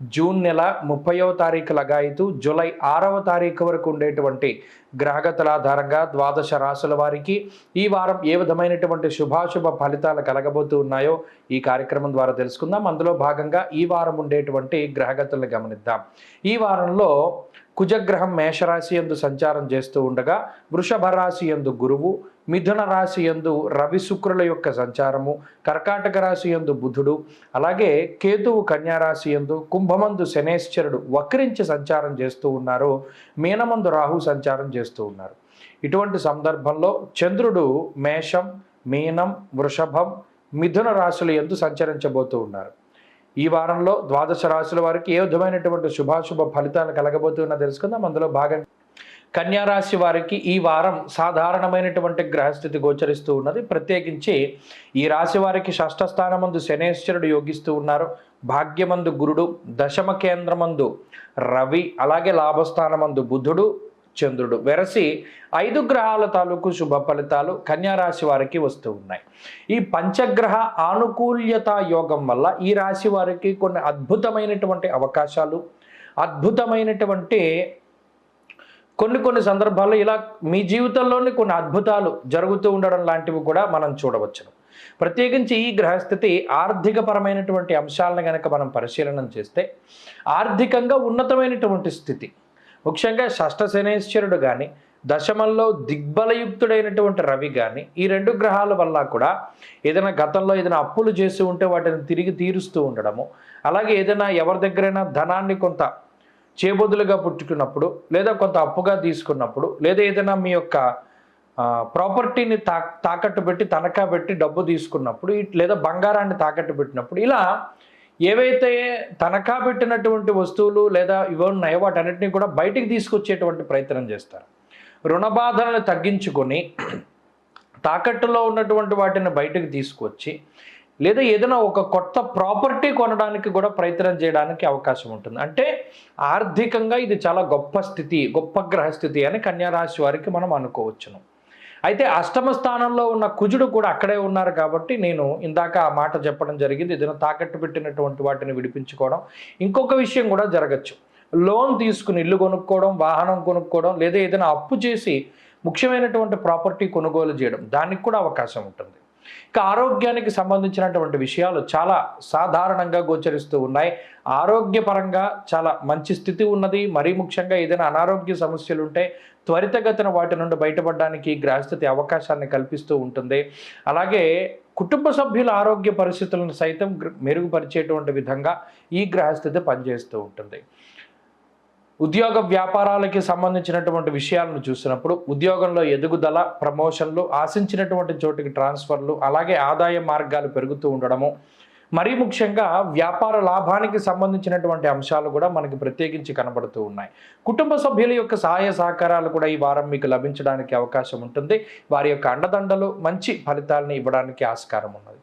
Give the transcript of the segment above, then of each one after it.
June నెల ముప్పయో తారీఖు లగాయితూ జూలై ఆరవ తారీఖు వరకు ఉండేటువంటి గ్రహగతుల ఆధారంగా ద్వాదశ రాసుల వారికి ఈ వారం ఏ విధమైనటువంటి శుభాశుభ ఫలితాలు కలగబోతూ ఉన్నాయో ఈ కార్యక్రమం ద్వారా తెలుసుకుందాం. అందులో భాగంగా ఈ వారం ఉండేటువంటి గ్రహగతులను గమనిద్దాం. ఈ వారంలో కుజగ్రహం మేషరాశి ఎందు సంచారం చేస్తూ ఉండగా వృషభ రాశి ఎందు గురువు మిథున రాశి ఎందు రవి శుక్రుల యొక్క సంచారము కర్కాటక రాశి ఎందు బుధుడు అలాగే కేతువు కన్యారాశి ఎందు కుంభమందు శనేశ్వరుడు వక్రించి సంచారం చేస్తూ ఉన్నారు మీనమందు రాహు సంచారం చేస్తూ ఉన్నారు. ఇటువంటి సందర్భంలో చంద్రుడు మేషం మీనం వృషభం మిథున రాశుల ఎందు సంచరించబోతూ ఉన్నారు. ఈ వారంలో ద్వాదశ రాశుల వారికి ఏ విధమైనటువంటి శుభాశుభ ఫలితాలు కలగబోతున్నా తెలుసుకుందాం. అందులో భాగం కన్యారాశి వారికి ఈ వారం సాధారణమైనటువంటి గ్రహస్థితి గోచరిస్తూ ఉన్నది. ప్రత్యేకించి ఈ రాశి వారికి షష్ఠ స్థానమందు శనేశ్వరుడు యోగిస్తూ ఉన్నారు. భాగ్యమందు గురుడు దశమ కేంద్రమందు రవి అలాగే లాభస్థానమందు బుధుడు చంద్రుడు. వెరసి ఐదు గ్రహాల తాలూకు శుభ ఫలితాలు కన్యా రాశి వారికి వస్తూ ఉన్నాయి. ఈ పంచగ్రహ ఆనుకూల్యత యోగం వల్ల ఈ రాశి వారికి కొన్ని అద్భుతమైనటువంటి అవకాశాలు అద్భుతమైనటువంటి కొన్ని కొన్ని సందర్భాల్లో ఇలా మీ జీవితంలోని కొన్ని అద్భుతాలు జరుగుతూ ఉండడం లాంటివి కూడా మనం చూడవచ్చును. ప్రత్యేకించి ఈ గ్రహస్థితి ఆర్థికపరమైనటువంటి అంశాలను కనుక మనం పరిశీలన చేస్తే ఆర్థికంగా ఉన్నతమైనటువంటి స్థితి ముఖ్యంగా షష్ఠశనేశ్వరుడు కానీ దశమంలో దిగ్బలయుక్తుడైనటువంటి రవి కానీ ఈ రెండు గ్రహాల వల్ల కూడా ఏదైనా గతంలో ఏదైనా అప్పులు చేసి ఉంటే వాటిని తిరిగి తీరుస్తూ ఉండడము అలాగే ఏదైనా ఎవరి దగ్గరైనా ధనాన్ని కొంత చేబొదులుగా పుట్టుకున్నప్పుడు లేదా కొంత అప్పుగా తీసుకున్నప్పుడు లేదా ఏదైనా మీ యొక్క ప్రాపర్టీని తా తాకట్టు పెట్టి తనఖా పెట్టి డబ్బు తీసుకున్నప్పుడు ఇట్- లేదా బంగారాన్ని తాకట్టు పెట్టినప్పుడు ఇలా ఏవైతే తనఖా పెట్టినటువంటి వస్తువులు లేదా ఇవి ఉన్నాయో వాటన్నిటిని కూడా బయటికి తీసుకొచ్చేటువంటి ప్రయత్నం చేస్తారు. రుణ బాధలను తగ్గించుకొని తాకట్టులో ఉన్నటువంటి వాటిని బయటకు తీసుకొచ్చి లేదా ఏదైనా ఒక కొత్త ప్రాపర్టీ కొనడానికి కూడా ప్రయత్నం చేయడానికి అవకాశం ఉంటుంది. అంటే ఆర్థికంగా ఇది చాలా గొప్ప స్థితి గొప్ప గ్రహస్థితి అని కన్యారాశి వారికి మనం అనుకోవచ్చును. అయితే అష్టమ స్థానంలో ఉన్న కుజుడు కూడా అక్కడే ఉన్నారు కాబట్టి నేను ఇందాక ఆ మాట చెప్పడం జరిగింది. ఏదైనా తాకట్టు పెట్టినటువంటి వాటిని విడిపించుకోవడం. ఇంకొక విషయం కూడా జరగచ్చు. లోన్ తీసుకుని ఇల్లు కొనుక్కోవడం వాహనం కొనుక్కోవడం లేదా ఏదైనా అప్పు చేసి ముఖ్యమైనటువంటి ప్రాపర్టీ కొనుగోలు చేయడం. దానికి కూడా అవకాశం ఉంటుంది. ఇక ఆరోగ్యానికి సంబంధించినటువంటి విషయాలు చాలా సాధారణంగా గోచరిస్తూ ఉన్నాయి. ఆరోగ్యపరంగా చాలా మంచి స్థితి ఉన్నది. మరీ ముఖ్యంగా ఏదైనా అనారోగ్య సమస్యలు ఉంటే త్వరితగతిన వాటి నుండి బయటపడడానికి ఈ గ్రహస్థితి అవకాశాన్ని కల్పిస్తూ ఉంటుంది. అలాగే కుటుంబ సభ్యుల ఆరోగ్య పరిస్థితులను సైతం మెరుగుపరిచేటువంటి విధంగా ఈ గ్రహస్థితి పనిచేస్తూ ఉంటుంది. ఉద్యోగ వ్యాపారాలకి సంబంధించినటువంటి విషయాలను చూసినప్పుడు ఉద్యోగంలో ఎదుగుదల ప్రమోషన్లు ఆశించినటువంటి చోటికి ట్రాన్స్ఫర్లు అలాగే ఆదాయ మార్గాలు పెరుగుతూ ఉండడము. మరీ ముఖ్యంగా వ్యాపార లాభానికి సంబంధించినటువంటి అంశాలు కూడా మనకి ప్రత్యేకించి కనబడుతూ ఉన్నాయి. కుటుంబ సభ్యుల యొక్క సహాయ సహకారాలు కూడా ఈ వారం మీకు లభించడానికి అవకాశం ఉంటుంది. వారి యొక్క అండదండలు మంచి ఫలితాలను ఇవ్వడానికి ఆస్కారం ఉన్నది.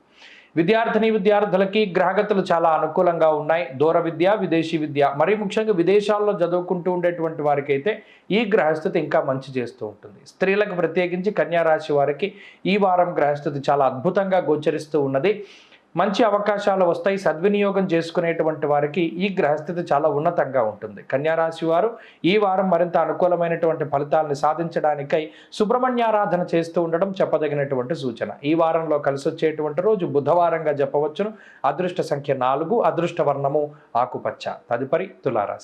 విద్యార్థిని విద్యార్థులకి గ్రహగతులు చాలా అనుకూలంగా ఉన్నాయి. దూర విద్య విదేశీ విద్య మరీ ముఖ్యంగా విదేశాల్లో చదువుకుంటూ ఉండేటువంటి వారికి అయితే ఈ గ్రహస్థితి ఇంకా మంచి చేస్తూ ఉంటుంది. స్త్రీలకు ప్రత్యేకించి కన్యా రాశి వారికి ఈ వారం గ్రహస్థితి చాలా అద్భుతంగా గోచరిస్తూ ఉన్నది. మంచి అవకాశాలు వస్తాయి సద్వినియోగం చేసుకునేటువంటి వారికి ఈ గ్రహస్థితి చాలా ఉన్నతంగా ఉంటుంది. కన్యారాశి వారు ఈ వారం మరింత అనుకూలమైనటువంటి ఫలితాలను సాధించడానికై సుబ్రహ్మణ్యారాధన చేస్తూ ఉండడం చెప్పదగినటువంటి సూచన. ఈ వారంలో కలిసి వచ్చేటువంటి రోజు బుధవారంగా చెప్పవచ్చును అదృష్ట సంఖ్య నాలుగు అదృష్ట వర్ణము ఆకుపచ్చ. తదుపరి తులారాశి.